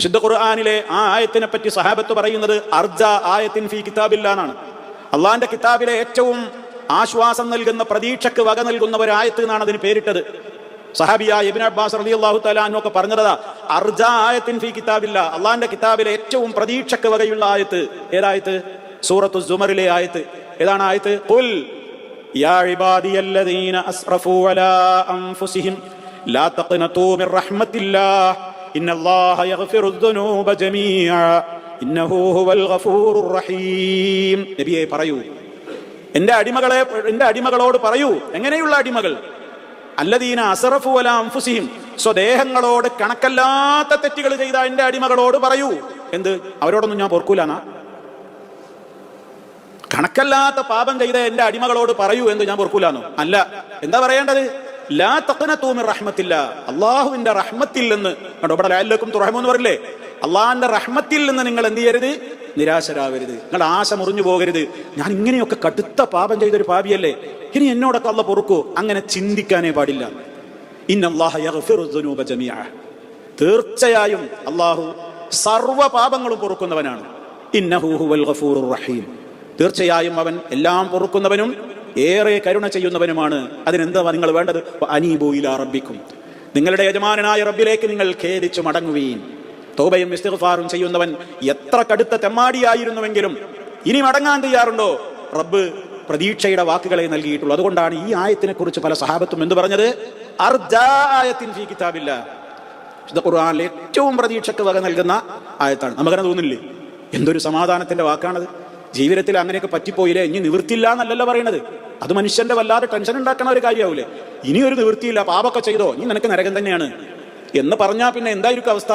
വിശുദ്ധ ഖുർആാനിലെ ആ ആയത്തിനെ പറ്റി സഹാബത്ത് പറയുന്നത് അർജ ആയത്തിൻ ഫി കിതാബില്ല എന്നാണ് അള്ളാന്റെ കിതാബിലെ ഏറ്റവും ആശ്വാസം നൽകുന്ന പ്രതീക്ഷക്ക് വക നൽകുന്ന ഒരു ആയത്ത് എന്നാണ് അതിന് പേരിട്ടത്. സഹാബിയായ എബിൻ അബ്ബാസ് റലി അള്ളാഹു തലാനൊക്കെ പറഞ്ഞതാ അർജ ആയത്തിൻ ഫി കിതാബില്ല. അള്ളാന്റെ കിതാബിലെ ഏറ്റവും പ്രതീക്ഷക്ക് വകയുള്ള ആയത്ത് ഏതായത്ത് സൂറത്തു ജുമറിലെ ആയത്ത്. ഏതാണ് ആയത്ത്? യാ ഇബാദിയല്ലദീന അസ്റഫു അലാ അൻഫുസിഹിം ലാ തഖ്നതൂ മിർ റഹ്മത്തില്ലാഹ് ഇന്നല്ലാഹ يغفر الذنوب جميعا ഇന്നഹു ഹുവൽ ഗഫൂറുർ റഹീം. നബിയെ പറയൂ. എന്റെ അടിമകളെ എന്റെ അടിമകളോട് പറയൂ. എങ്ങനെയുള്ള അടിമകൾ? അല്ലദീന അസറഫു അല അംഫുസിഹിം സ്വദേഹങ്ങളോട് കണക്കല്ലാത്ത തെറ്റുകൾ ചെയ്ത എന്റെ അടിമകളോട് പറയൂ. എന്ത്? അവരോടൊന്നും ഞാൻ പൊർക്കൂലാന്നാ കണക്കല്ലാത്ത പാപം ചെയ്ത എന്റെ അടിമകളോട് പറയൂ എന്ന് ഞാൻ പൊർക്കൂലാന്നോ അല്ല. എന്താ പറയേണ്ടത്? ലാ തക്കന റഹ്മത്തില്ല. അള്ളാഹുവിന്റെ റഹ്മത്തിൽ നിന്ന് കണ്ടോ? ഇവിടെ ലാലിലേക്കും തുറഹമോ എന്ന് പറയില്ലേ അള്ളാഹിന്റെ റഹ്മത്തിൽ നിന്ന് നിങ്ങൾ എന്ത് ചെയ്യരുത്? നിരാശരാവരുത്. നിങ്ങൾ ആശ മുറിഞ്ഞു പോകരുത്. ഞാൻ ഇങ്ങനെയൊക്കെ കടുത്ത പാപം ചെയ്തൊരു പാപിയല്ലേ? ഇനി എന്നോടൊക്കെ അള്ള പൊറുക്കൂ. അങ്ങനെ ചിന്തിക്കാനേ പാടില്ല. തീർച്ചയായും അള്ളാഹു സർവ പാപങ്ങളും പൊറുക്കുന്നവനാണ്. ഇന്നഹു ഹുവൽ ഗഫൂറുർ റഹീം. തീർച്ചയായും അവൻ എല്ലാം പൊറുക്കുന്നവനും ഏറെ കരുണ ചെയ്യുന്നവനുമാണ്. അതിനെന്താ നിങ്ങൾ വേണ്ടത്? അനീബോയിൽ റബ്ബിക്കും. നിങ്ങളുടെ യജമാനായ റബ്ബിലേക്ക് നിങ്ങൾ ഖേദിച്ചു മടങ്ങുകയും തോബയും ഇസ്തിഫാറും ചെയ്യുന്നവൻ എത്ര കടുത്ത തെമ്മാടിയായിരുന്നുവെങ്കിലും ഇനി മടങ്ങാൻ തയ്യാറുണ്ടോ? റബ്ബ് പ്രതീക്ഷയുടെ വാക്കുകളെ നൽകിയിട്ടുള്ളൂ. അതുകൊണ്ടാണ് ഈ ആയത്തിനെ കുറിച്ച് പല സഹാബത്തും എന്ത് പറഞ്ഞത്? അർജാ ആയത്തിൻ ഫീ കിതാബില്ല. വിശുദ്ധ ഏറ്റവും പ്രതീക്ഷക്ക് വക നൽകുന്ന ആയത്താണ്. നമുക്കങ്ങനെ തോന്നില്ലേ എന്തൊരു സമാധാനത്തിന്റെ വാക്കാണത്? ജീവിതത്തിൽ അങ്ങനെയൊക്കെ പറ്റിപ്പോയില്ലേ? ഇനി നിവൃത്തിയില്ല എന്നല്ലല്ലോ പറയണത് അത് മനുഷ്യന്റെ വല്ലാതെ ടെൻഷൻ ഉണ്ടാക്കുന്ന ഒരു കാര്യമാവൂലേ. ഇനി ഒരു നിവൃത്തിയില്ല. പാപൊക്കെ ചെയ്തോ? ഇനി നിനക്ക് നരകം തന്നെയാണ്. എന്ന് പറഞ്ഞാൽ പിന്നെ എന്തായിരിക്കും അവസ്ഥ?